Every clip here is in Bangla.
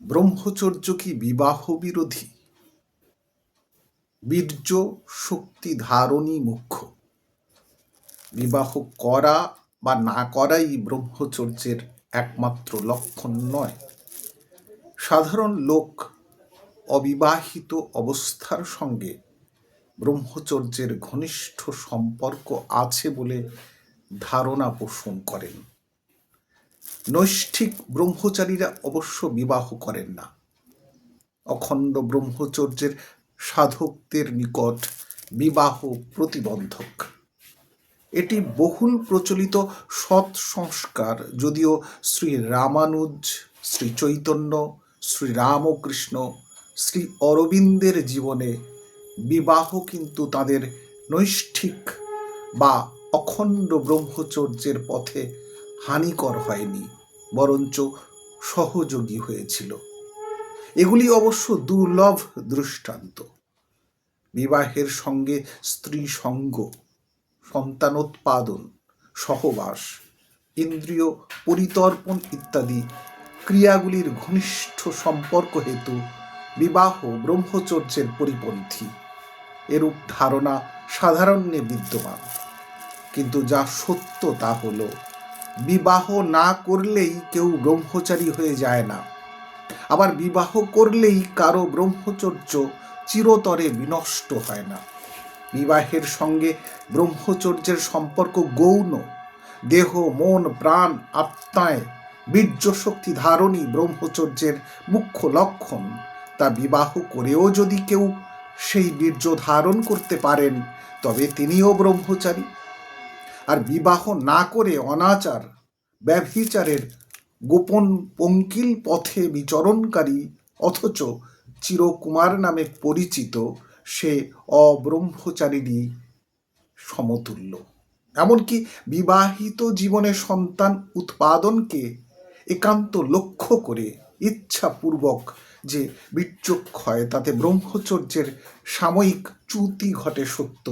ব্রহ্মচর্য কি বিবাহ বিরোধী বীর্য শক্তি ধারণী মুখ্য। বিবাহ করা বা না করাই ব্রহ্মচর্যের একমাত্র লক্ষণ নয়। সাধারণ লোক অবিবাহিত অবস্থার সঙ্গে ব্রহ্মচর্যের ঘনিষ্ঠ সম্পর্ক আছে বলে ধারণা পোষণ করেন। নৈষ্ঠিক ব্রহ্মচারীরা অবশ্য বিবাহ করেন না। অখণ্ড ব্রহ্মচর্যের সাধকদের নিকট বিবাহ প্রতিবন্ধক। এটি বহুল প্রচলিত সৎ সংস্কার, যদিও শ্রী রামানুজ, শ্রী চৈতন্য, শ্রী রামকৃষ্ণ, শ্রী অরবিন্দের জীবনে বিবাহ কিন্তু তাদের নৈষ্ঠিক বা অখণ্ড ব্রহ্মচর্যের পথে হানিকর হয়নি, বরঞ্চ সহযোগী হয়েছিল। এগুলি অবশ্য দুর্লভ দৃষ্টান্ত। বিবাহের সঙ্গে স্ত্রী সঙ্গ সন্তানোৎপাদন, সহবাস, ইন্দ্রিয় পরিতর্পণ ইত্যাদি ক্রিয়াগুলির ঘনিষ্ঠ সম্পর্ক হেতু বিবাহ ব্রহ্মচর্যের পরিপন্থী। এরূপ ধারণা সাধারণ্যে বিদ্যমান। কিন্তু যা সত্য তা হল বিবাহ না করলেই কেউ ব্রহ্মচারী হয়ে যায় না। আবার বিবাহ করলেই কারও ব্রহ্মচর্য চিরতরে বিনষ্ট হয় না। বিবাহের সঙ্গে ব্রহ্মচর্যের সম্পর্ক গৌণ। দেহ, মন, প্রাণ, আত্মায় বীর্য শক্তি ধারণই ব্রহ্মচর্যের মুখ্য লক্ষণ। তা বিবাহ করেও যদি কেউ সেই বীর্য ধারণ করতে পারেন, তবে তিনিও ব্রহ্মচারী। আর বিবাহ না করে অনাচার, ব্যভিচারের গোপন পঙ্কিল পথে বিচরণকারী, অথচ চিরকুমার নামে পরিচিত, সে অব্রহ্মচারিণী সমতুল্য। এমনকি বিবাহিত জীবনে সন্তান উৎপাদনকে একান্ত লক্ষ্য করে ইচ্ছাপূর্বক যে বীর্যক্ষয় তাতে ব্রহ্মচর্যের সাময়িক চ্যুতি ঘটে সত্য।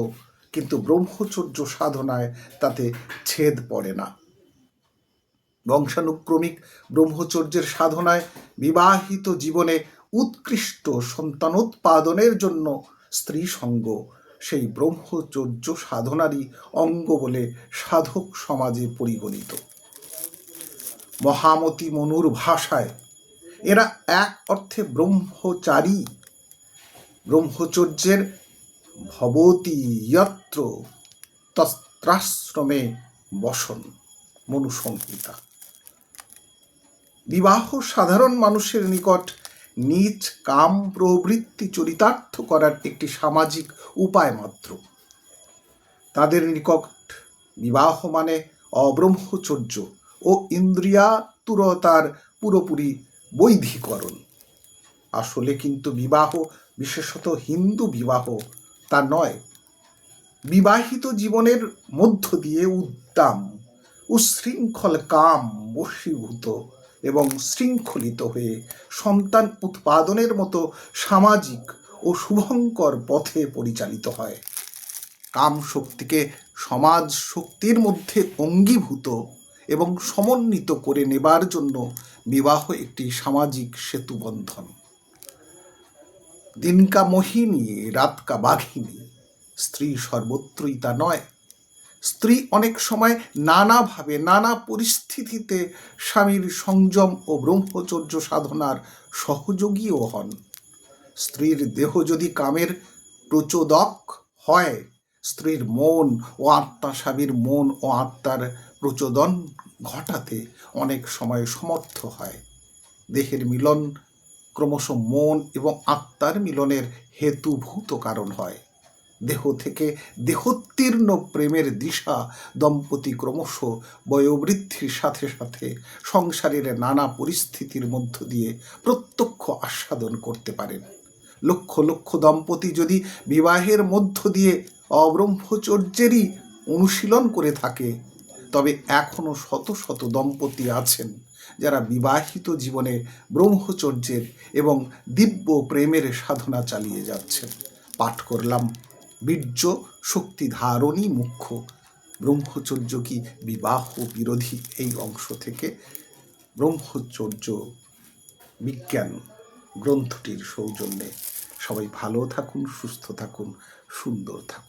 ব্রহ্মচর্য সাধনায় তাতে ছেদ পড়ে না। বংশানুক্রমিক ব্রহ্মচর্যের সাধনায় বিবাহিত জীবনে উৎকৃষ্ট সন্তানোৎপাদনের জন্য স্ত্রী সঙ্গ সেই ব্রহ্মচর্য সাধনারই অঙ্গ বলে সাধক সমাজে পরিগণিত। মহামতি মনুর ভাষায়, এরা এক অর্থে ব্রহ্মচারী। ব্রহ্মচর্যের ভবতি যত্র তস্ত্রাশ্রমে বসন মনুসংহিতা। বিবাহ সাধারণ মানুষের নিকট নিজ কাম প্রবৃত্তি চরিতার্থ করার একটি সামাজিক উপায় মাত্র। তাদের নিকট বিবাহ মানে অব্রহ্মচর্য ও ইন্দ্রিয়াতুরতার পুরোপুরি বৈধিকরণ। আসলে কিন্তু বিবাহ, বিশেষত হিন্দু বিবাহ তা নয়। বিবাহিত জীবনের মধ্য দিয়ে উদ্দাম, উশৃঙ্খল কাম বশীভূত এবং শৃঙ্খলিত হয়ে সন্তান উৎপাদনের মতো সামাজিক ও শুভঙ্কর পথে পরিচালিত হয়। কাম শক্তিকে সমাজ শক্তির মধ্যে অঙ্গীভূত এবং সমন্বিত করে নেবার জন্য বিবাহ একটি সামাজিক সেতুবন্ধন। দিনকা মোহিনী, রাতকা বাঘিনী। স্ত্রী সর্বত্রই তা নয়। স্ত্রী অনেক সময় নানাভাবে, নানা পরিস্থিতিতে স্বামীর সংযম ও ব্রহ্মচর্য সাধনার সহযোগীও হন। স্ত্রীর দেহ যদি কামের প্রচোদক হয়, স্ত্রীর মন ও আত্মা, স্বামীর মন ও আত্মার প্রচোদন ঘটাতে অনেক সময় সমর্থ হয়। দেহের মিলন ক্রমশ মন এবং আত্মার মিলনের হেতুভূত কারণ হয়। দেহ থেকে দেহোত্তীর্ণ প্রেমের দিশা দম্পতি ক্রমশ বয়োবৃদ্ধির সাথে সাথে সংসারের নানা পরিস্থিতির মধ্য দিয়ে প্রত্যক্ষ আস্বাদন করতে পারেন। লক্ষ লক্ষ দম্পতি যদি বিবাহের মধ্য দিয়ে অব্রহ্মচর্যেরই অনুশীলন করে থাকে তবে এখনও শত শত দম্পতি আছেন যারা বিবাহিত জীবনে ব্রহ্মচর্যের এবং দিব্য প্রেমের সাধনা চালিয়ে যাচ্ছেন। পাঠ করলাম, বীর্য শক্তি ধারণই মুখ্য। ব্রহ্মচর্য কি বিবাহ বিরোধী এই অংশ থেকে? ব্রহ্মচর্য বিজ্ঞান গ্রন্থটির সৌজন্যে। সবাই ভালো থাকুন, সুস্থ থাকুন, সুন্দর থাকুন।